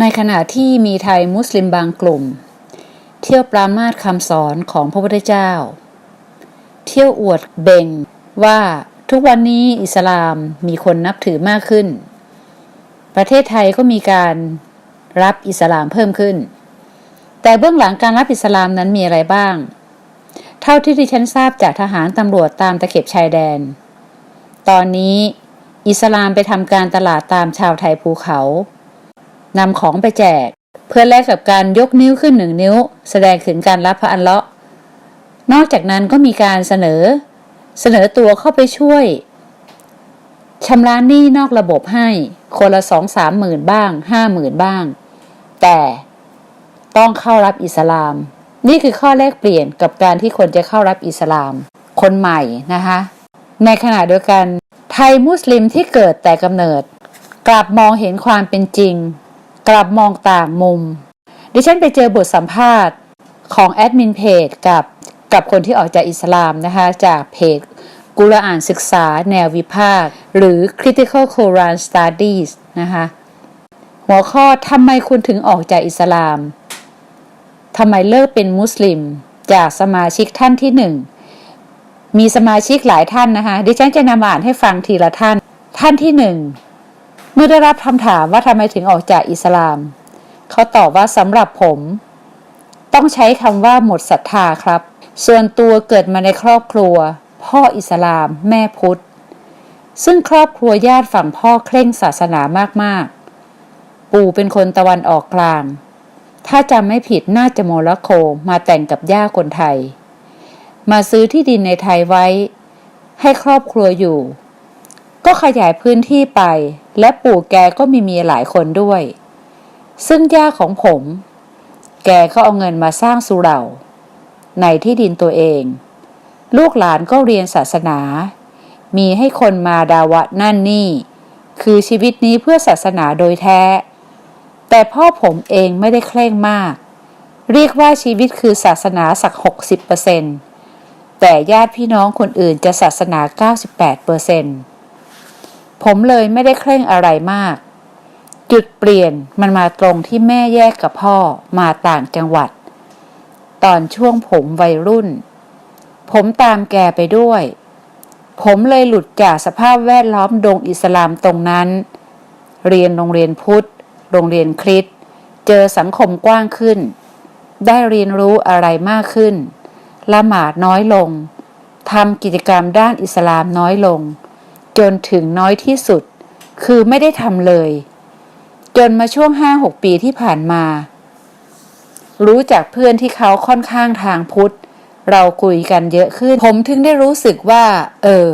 ในขณะที่มีไทยมุสลิมบางกลุ่ม เที่ยวปรามาสคำสอนของพระพุทธเจ้า เที่ยวอวดเบ่งว่าทุกวันนี้อิสลามมีคนนับถือมากขึ้น ประเทศไทยก็มีการรับอิสลามเพิ่มขึ้น แต่เบื้องหลังการรับอิสลามนั้นมีอะไรบ้าง เท่าที่ดิฉันทราบจากทหารตำรวจตามตะเข็บชายแดน ตอนนี้อิสลามไปทำการตลาดตามชาวไทยภูเขา นำของไปแจก เพื่อแลกกับการยกนิ้วขึ้นหนึ่งนิ้ว แสดงถึงการรับพระอัลเลาะห์นอกจากนั้นก็มีการเสนอ เสนอตัวเข้าไปช่วยชำระหนี้นอกระบบให้ คนละสองสามหมื่นบ้างห้าหมื่นบ้าง แต่ต้องเข้ารับอิสลาม นี่คือข้อแลกเปลี่ยนกับการที่คนจะเข้ารับอิสลาม คนใหม่นะคะ ในขณะเดียวกัน ไทยมุสลิมที่เกิดแต่กำเนิด กลับมองเห็นความเป็นจริง กลับมองต่างมุม ดิฉันไปเจอบทสัมภาษณ์ของแอดมินเพจกับกับคนที่ออกจากอิสลามนะคะจากเพจกุรอานศึกษาแนววิพากษ์หรือ Critical Quran Studies นะคะหัวข้อทำไมคุณถึงออกจากอิสลามทำไมเลิกเป็นมุสลิมจากสมาชิกท่านที่หนึ่งมีสมาชิกหลายท่านนะคะดิฉันจะนำอ่านให้ฟังทีละท่าน ท่านที่หนึ่ง เมื่อได้รับคำถามว่าทำไมถึงออกจากอิสลาม เขาตอบว่าสำหรับผม ต้องใช้คำว่าหมดศรัทธาครับ ส่วนตัวเกิดมาในครอบครัว พ่ออิสลาม แม่พุทธ ซึ่งครอบครัวญาติฝั่งพ่อเคร่งศาสนามากๆ ปู่เป็นคนตะวันออกกลาง ถ้าจำไม่ผิดน่าจะโมร็อกโกมาแต่งกับย่าคนไทย มาซื้อที่ดินในไทยไว้ ให้ครอบครัวอยู่ ก็ขยายพื้นที่ไป และปู่แกก็มีเมียหลายคนด้วย ซึ่งย่าของผม แกก็เอาเงินมาสร้างสุเหร่า ในที่ดินตัวเอง ลูกหลานก็เรียนศาสนา มีให้คนมาดาวะนั่นนี่ คือชีวิตนี้เพื่อศาสนาโดยแท้ แต่พ่อผมเองไม่ได้เคร่งมาก เรียกว่าชีวิตคือศาสนาสัก 60%แต่ญาติพี่น้องคนอื่นจะศาสนา 98% ผมเลยไม่ได้เคร่งอะไรมาก จุดเปลี่ยนมันมาตรงที่แม่แยกกับพ่อมาต่างจังหวัด ตอนช่วงผมวัยรุ่น ผมตามแกไปด้วย ผมเลยหลุดจากสภาพแวดล้อมดงอิสลามตรงนั้น เรียนโรงเรียนพุทธ โรงเรียนคริสต์เจอสังคมกว้างขึ้น ได้เรียนรู้อะไรมากขึ้นละหมาดน้อยลงทำกิจกรรมด้านอิสลามน้อยลง จนถึงน้อยที่สุด คือไม่ได้ทำเลย จนมาช่วงห้าหกปีที่ผ่านมา รู้จากเพื่อนที่เขาค่อนข้างทางพุทธ เราคุยกันเยอะขึ้น ผมถึงได้รู้สึกว่า เออ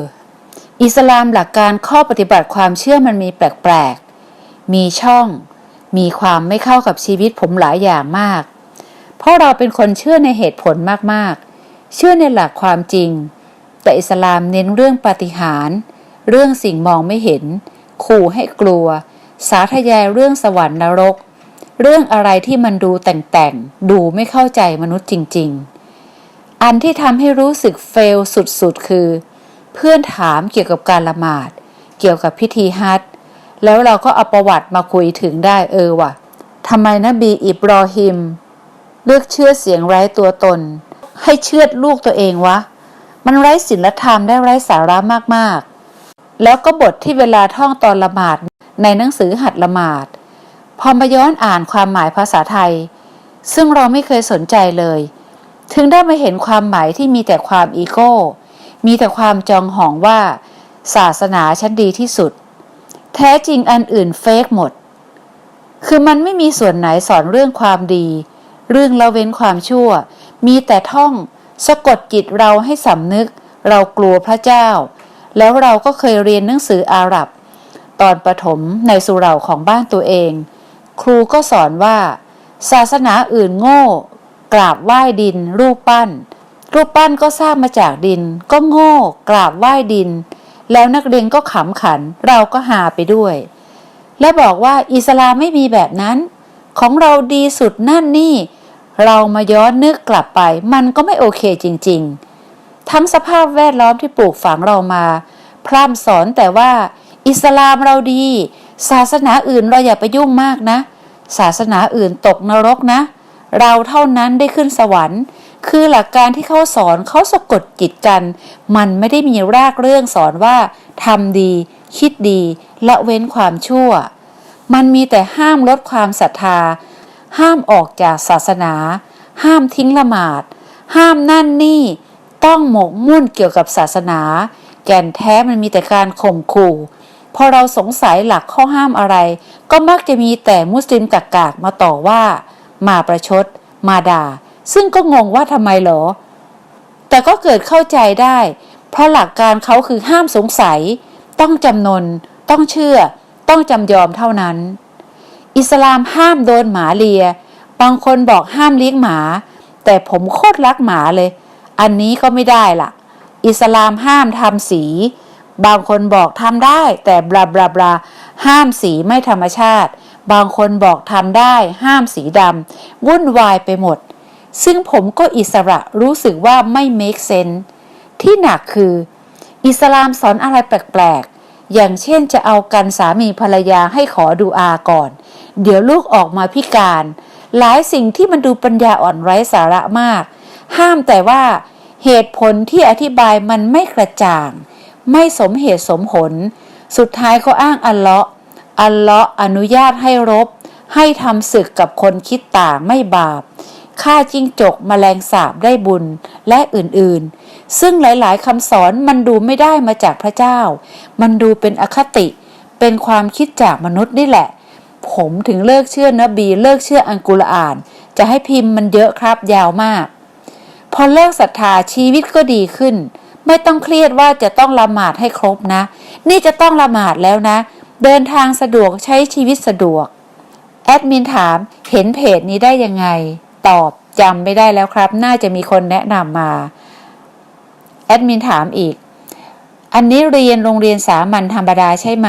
อิสลามหลักการข้อปฏิบัติความเชื่อมันมีแปลกๆ มีช่อง มีความไม่เข้ากับชีวิตผมหลายอย่างมาก เพราะเราเป็นคนเชื่อในเหตุผลมากๆ เชื่อในหลักความจริง แต่อิสลามเน้นเรื่องปาฏิหาริย์ เรื่องสิ่งมองไม่เห็น ขู่ให้กลัว สาธยายเรื่องสวรรค์นรก เรื่องอะไรที่มันดูแต่งๆ ดูไม่เข้าใจมนุษย์จริง ๆ อันที่ทำให้รู้สึกเฟลสุดๆ คือ เพื่อนถามเกี่ยวกับการละหมาด เกี่ยวกับพิธีฮัจแล้วเราก็เอาประวัติมาคุยถึงได้เออว่ะทำไมนบีอิบรอฮิม เลือกเชื่อเสียงไร้ตัวตน ให้เชื่อดลูกตัวเองวะ มันไร้ศีลธรรมได้ไร้สาระมากๆ แล้วก็บทที่เวลาท่องตอนละหมาดในหนังสือหัดละหมาด พอมาย้อนอ่านความหมายภาษาไทย ซึ่งเราไม่เคยสนใจเลย ถึงได้มาเห็นความหมายที่มีแต่ความอีโก้ มีแต่ความจองหองว่า ศาสนาชั้นดีที่สุด แท้จริงอันอื่นเฟกหมด คือมันไม่มีส่วนไหนสอนเรื่องความดี เรื่องละเว้นความชั่ว มีแต่ท่อง สะกดจิตเราให้สำนึก เรากลัวพระเจ้า แล้วเราก็เคยเรียนหนังสืออาหรับ ตอนประถมในสุเหร่าของบ้านตัวเอง ครูก็สอนว่า ศาสนาอื่นโง่ กราบไหว้ดิน รูปปั้น รูปปั้นก็สร้างมาจากดิน ก็โง่ กราบไหว้ดิน แล้วนักเรียนก็ขำขัน เราก็หาไปด้วย และบอกว่าอิสลามไม่มีแบบนั้น ของเราดีสุดนั่นนี่ เรามาย้อนนึกกลับไป มันก็ไม่โอเคจริง ๆ ทั้งสภาพแวดล้อมที่ปลูกฝังเรามา พร่ำสอนแต่ว่าอิสลามเราดี ศาสนาอื่นเราอย่าไปยุ่งมากนะ ศาสนาอื่นตกนรกนะ เราเท่านั้นได้ขึ้นสวรรค์ คือหลักการที่เขาสอนเขาสะกดจิตกัน มันไม่ได้มีรากเรื่องสอนว่าทำดี คิดดี ละเว้นความชั่ว มันมีแต่ห้ามลดความศรัทธา ห้ามออกจากศาสนา ห้ามทิ้งละหมาด ห้ามนั่นนี่ ต้องหมกมุ่นเกี่ยวกับศาสนา แก่นแท้มันมีแต่การข่มขู่พอเราสงสัยหลักข้อห้ามอะไร ก็มักจะมีแต่มุสลิมกากากมาต่อว่า มาประชด มาด่า ซึ่งก็งงว่าทำไมเหรอ แต่ก็เกิดเข้าใจได้ เพราะหลักการเขาคือห้ามสงสัย ต้องจำนน ต้องเชื่อ ต้องจำยอมเท่านั้น อิสลามห้ามโดนหมาเลีย บางคนบอกห้ามเลี้ยงหมา แต่ผมโคตรรักหมาเลย อันนี้ก็ไม่ได้ล่ะ อิสลามห้ามทำสี บางคนบอกทำได้ แต่บลาบลาบลาห้ามสีไม่ธรรมชาติ บางคนบอกทำได้ ห้ามสีดำวุ่นวายไปหมด ซึ่งผมก็อิสระรู้สึกว่าไม่ make sense ที่หนักคือ อิสลามสอนอะไรแปลกๆ อย่างเช่นจะเอากันสามีภรรยาให้ขอดูอาก่อน เดี๋ยวลูกออกมาพิการ หลายสิ่งที่มันดูปัญญาอ่อนไร้สาระมาก ห้ามแต่ว่าเหตุผลที่อธิบายมันไม่กระจ่าง ไม่สมเหตุสมผล สุดท้ายเขาอ้างอัลเลาะห์อัลเลาะห์อนุญาตให้รบ ให้ทำศึกกับคนคิดต่างไม่บาปฆ่าจิ้งจกมแมลงสาบได้บุญและอื่นๆ ซึ่งหลายๆคำสอนมันดูไม่ได้มาจากพระเจ้า มันดูเป็นอคติ เป็นความคิดจากมนุษย์นี่แหละ ผมถึงเลิกเชื่อนบีเลิกเชื่ออังกุรอาน จะให้พิมพ์มันเยอะครับยาวมาก พอเลิกศรัทธาชีวิตก็ดีขึ้น ไม่ต้องเครียดว่าจะต้องละหมาดให้ครบนะ นี่จะต้องละหมาดแล้วนะ เดินทางสะดวกใช้ชีวิตสะดวก แอดมินถามเห็นเพจนี้ได้ยังไง ตอบจำไม่ได้แล้วครับ น่าจะมีคนแนะนำมา แอดมินถามอีก อันนี้เรียนโรงเรียนสามัญธรรมดาใช่ไหม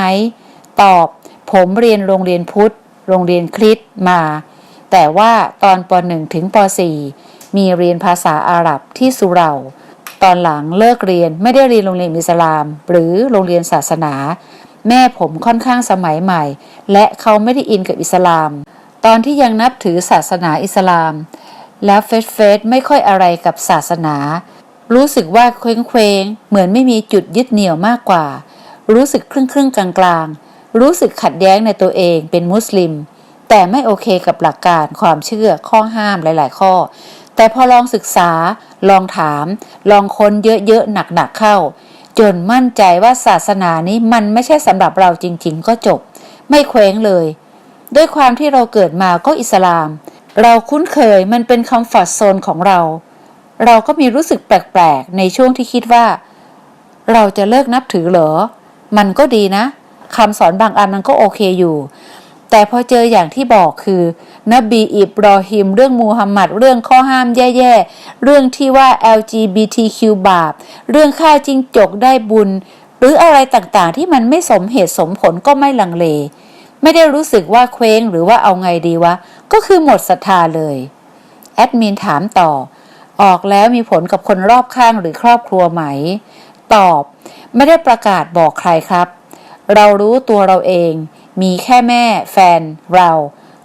ตอบ ผมเรียนโรงเรียนพุทธ โรงเรียนคริสต์มา แต่ว่าตอนป .1 ถึงป .4 มีเรียนภาษาอาหรับที่สุเหร่า ตอนหลังเลิกเรียนไม่ได้เรียนโรงเรียนอิสลาม หรือโรงเรียนศาสนา แม่ผมค่อนข้างสมัยใหม่ และเขาไม่ได้อินกับอิสลาม ตอนที่ยังนับถือศาสนาอิสลาม แล้วเฟสเฟสไม่ค่อยอะไรกับศาสนา รู้สึกว่าเคว้งเคว้งเหมือนไม่มีจุดยึดเหนี่ยวมากกว่า รู้สึกครึ่งครึ่งกลางกลางรู้สึกขัดแย้งในตัวเองเป็นมุสลิม แต่ไม่โอเคกับหลักการความเชื่อข้อห้ามหลาย ๆ ข้อ แต่พอลองศึกษา ลองถาม ลองค้นเยอะๆหนักๆเข้า จนมั่นใจว่าศาสนานี้มันไม่ใช่สำหรับเราจริงๆ ก็จบ ไม่เคว้งเลย ด้วยความที่เราเกิดมาก็อิสลาม เราคุ้นเคยมันเป็นคอมฟอร์ทโซนของเรา เราก็มีรู้สึกแปลกๆ ในช่วงที่คิดว่า เราจะเลิกนับถือเหรอ มันก็ดีนะคำสอนบางอันมันก็โอเคอยู่ แต่พอเจออย่างที่บอกคือนบีอิบรอฮิม เรื่องมูฮัมหมัด เรื่องข้อห้ามแย่ๆ เรื่องที่ว่า LGBTQ บาป เรื่องฆ่าจิ้งจกได้บุญ หรืออะไรต่างๆ ที่มันไม่สมเหตุสมผลก็ไม่ลังเล ไม่ได้รู้สึกว่าเคว้งหรือว่าเอาไงดีวะ ก็คือหมดศรัทธาเลย แอดมินถามต่อ ออกแล้วมีผลกับคนรอบข้างหรือครอบครัวไหม ตอบ ไม่ได้ประกาศบอกใครครับ เรารู้ตัวเราเอง มีแค่แม่แฟนเรา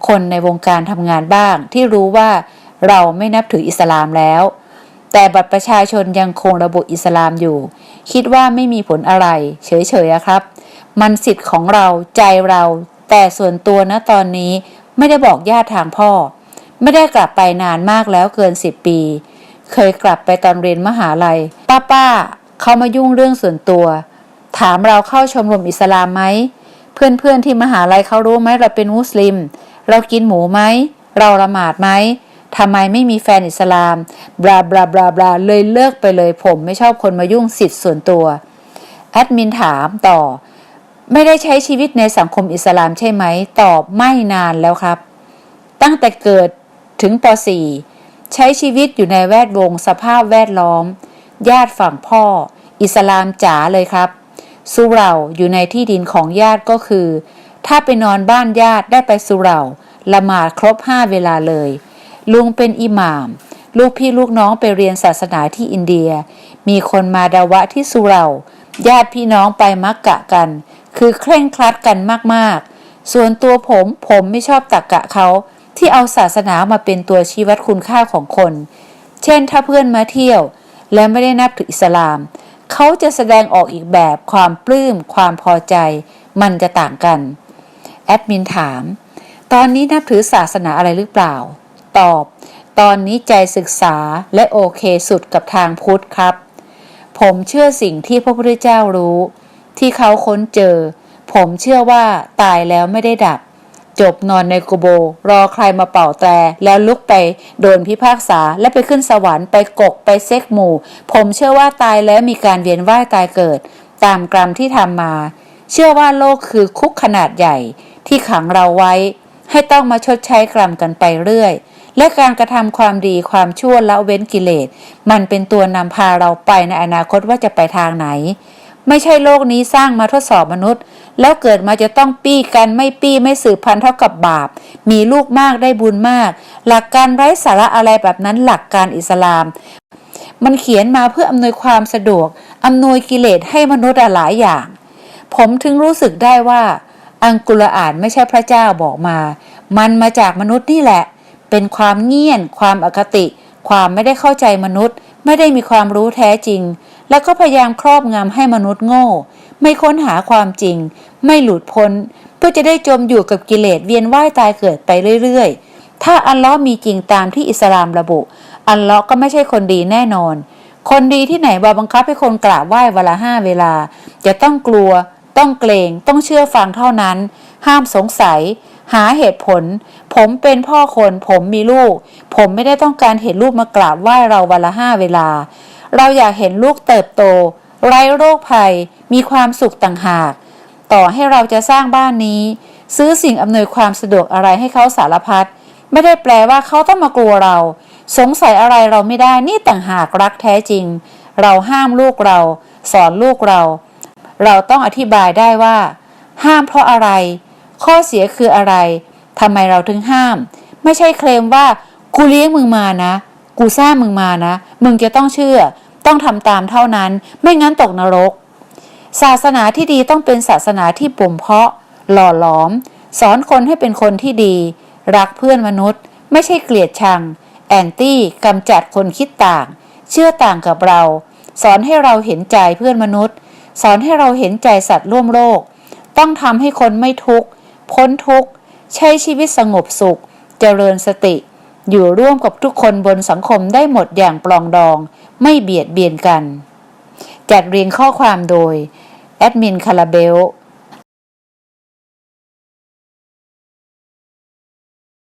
คนในวงการทำงานบ้าง ที่รู้ว่าเราไม่นับถืออิสลามแล้ว แต่บัตรประชาชนยังคงระบุอิสลามอยู่ คิดว่าไม่มีผลอะไร เฉยๆครับ มันสิทธิ์ของเราใจเรา แต่ส่วนตัวนะตอนนี้ไม่ได้บอกญาติทางพ่อ ไม่ได้กลับไปนานมากแล้วเกินสิบปี เคยกลับไปตอนเรียนมหาลัย ป้าป้าๆเขามายุ่งเรื่องส่วนตัว ถามเราเข้าชมรมอิสลามไหม เพื่อนๆที่มหาลัยเขารู้ไหมเราเป็นมุสลิม เรากินหมูไหม เราละหมาดไหมทำไมไม่มีแฟนอิสลาม บลาบลาบลาบลาเลยเลิกไปเลยผมไม่ชอบคนมายุ่งสิทธิ์ส่วนตัว แอดมินถามต่อ ไม่ได้ใช้ชีวิตในสังคมอิสลามใช่ไหม ตอบไม่นานแล้วครับ ตั้งแต่เกิดถึงป .4 ใช้ชีวิตอยู่ในแวดวงสภาพแวดล้อม ญาติฝั่งพ่อ อิสลามจ๋าเลยครับ สุเหราอยู่ในที่ดินของญาติก็คือ ถ้าไปนอนบ้านญาติได้ไปสุเหราละหมาดครบห้าเวลาเลย ลุงเป็นอิหม่าม ลูกพี่ลูกน้องไปเรียนศาสนาที่อินเดีย มีคนมาดาวะที่สุเหราญาติพี่น้องไปมักกะกัน คือเคร่งครัดกันมากๆ ส่วนตัวผมผมไม่ชอบตักกะเขาที่เอาศาสนามาเป็นตัวชี้วัดคุณค่าของคน เช่นถ้าเพื่อนมาเที่ยว และไม่ได้นับถืออิสลาม เขาจะแสดงออกอีกแบบความปลื้ม ความพอใจ มันจะต่างกัน แอดมินถาม ตอนนี้นับถือศาสนาอะไรหรือเปล่า ตอบ ตอนนี้ใจศึกษาและโอเคสุดกับทางพุทธครับ ผมเชื่อสิ่งที่พระพุทธเจ้ารู้ ที่เขาค้นเจอ ผมเชื่อว่าตายแล้วไม่ได้ดับ จบนอนในกุโบ รอใครมาเป่าแตร แล้วลุกไปโดนพิพากษาและไปขึ้นสวรรค์ไปกกไปเซ็กหมู่ ผมเชื่อว่าตายแล้วมีการเวียนว่ายตายเกิด ตามกรรมที่ทำมา เชื่อว่าโลกคือคุกขนาดใหญ่ ที่ขังเราไว้ ให้ต้องมาชดใช้กรรมกันไปเรื่อย และการกระทำความดีความชั่วละเว้นกิเลส มันเป็นตัวนำพาเราไปในอนาคตว่าจะไปทางไหน ไม่ใช่โลกนี้สร้างมาทดสอบมนุษย์ แล้วเกิดมาจะต้องปี้กันไม่ปี้ไม่สืบพันธุ์เท่ากับบาป มีลูกมากได้บุญมาก หลักการไร้สาระอะไรแบบนั้นหลักการอิสลาม มันเขียนมาเพื่ออำนวยความสะดวกอำนวยกิเลสให้มนุษย์หลายอย่าง ผมถึงรู้สึกได้ว่า อังกุรอานไม่ใช่พระเจ้าบอกมา มันมาจากมนุษย์นี่แหละ เป็นความเงี่ยน ความอคติ ความไม่ได้เข้าใจมนุษย์ ไม่ได้มีความรู้แท้จริง แล้วก็พยายามครอบงำให้มนุษย์โง่ ไม่ค้นหาความจริง ไม่หลุดพ้น เพื่อจะได้จมอยู่กับกิเลสเวียนว่ายตายเกิดไปเรื่อยๆ ถ้าอัลลอฮ์มีจริงตามที่อิสลามระบุ อัลลอฮ์ก็ไม่ใช่คนดีแน่นอน คนดีที่ไหนบาบังคับให้คนกราบไหว้เวลาห้าเวลา จะต้องกลัว ต้องเกรงต้องเชื่อฟังเท่านั้น ห้ามสงสัย หาเหตุผล ผมเป็นพ่อคน ผมมีลูก ผมไม่ได้ต้องการเห็นลูกมากราบไหว้เราเวละห้าเวลา เราอยากเห็นลูกเติบโต ไร้โรคภัย มีความสุขต่างหาก ต่อให้เราจะสร้างบ้านนี้ ซื้อสิ่งอำนวยความสะดวกอะไรให้เขาสารพัดไม่ได้แปลว่าเขาต้องมากลัวเรา สงสัยอะไรเราไม่ได้นี่ต่างหากรักแท้จริง เราห้ามลูกเรา สอนลูกเรา เราต้องอธิบายได้ว่า ห้ามเพราะอะไร ข้อเสียคืออะไรทำไมเราถึงห้าม ไม่ใช่เคลมว่ากูเลี้ยงมึงมานะ กูสร้างมึงมานะ มึงจะต้องเชื่อ ต้องทำตามเท่านั้น ไม่งั้นตกนรก ศาสนาที่ดีต้องเป็นศาสนาที่บ่มเพาะ หล่อหลอม สอนคนให้เป็นคนที่ดี รักเพื่อนมนุษย์ ไม่ใช่เกลียดชัง แอนตี้กำจัดคนคิดต่าง เชื่อต่างกับเรา สอนให้เราเห็นใจเพื่อนมนุษย์ สอนให้เราเห็นใจสัตว์ร่วมโลก ต้องทำให้คนไม่ทุกข์ พ้นทุกข์ ใช้ชีวิตสงบสุข เจริญสติ อยู่ร่วมกับทุกคนบนสังคมได้หมดอย่างปลองดอง ไม่เบียดเบียนกัน จัดเรียงข้อความโดย แอดมินคาราเบล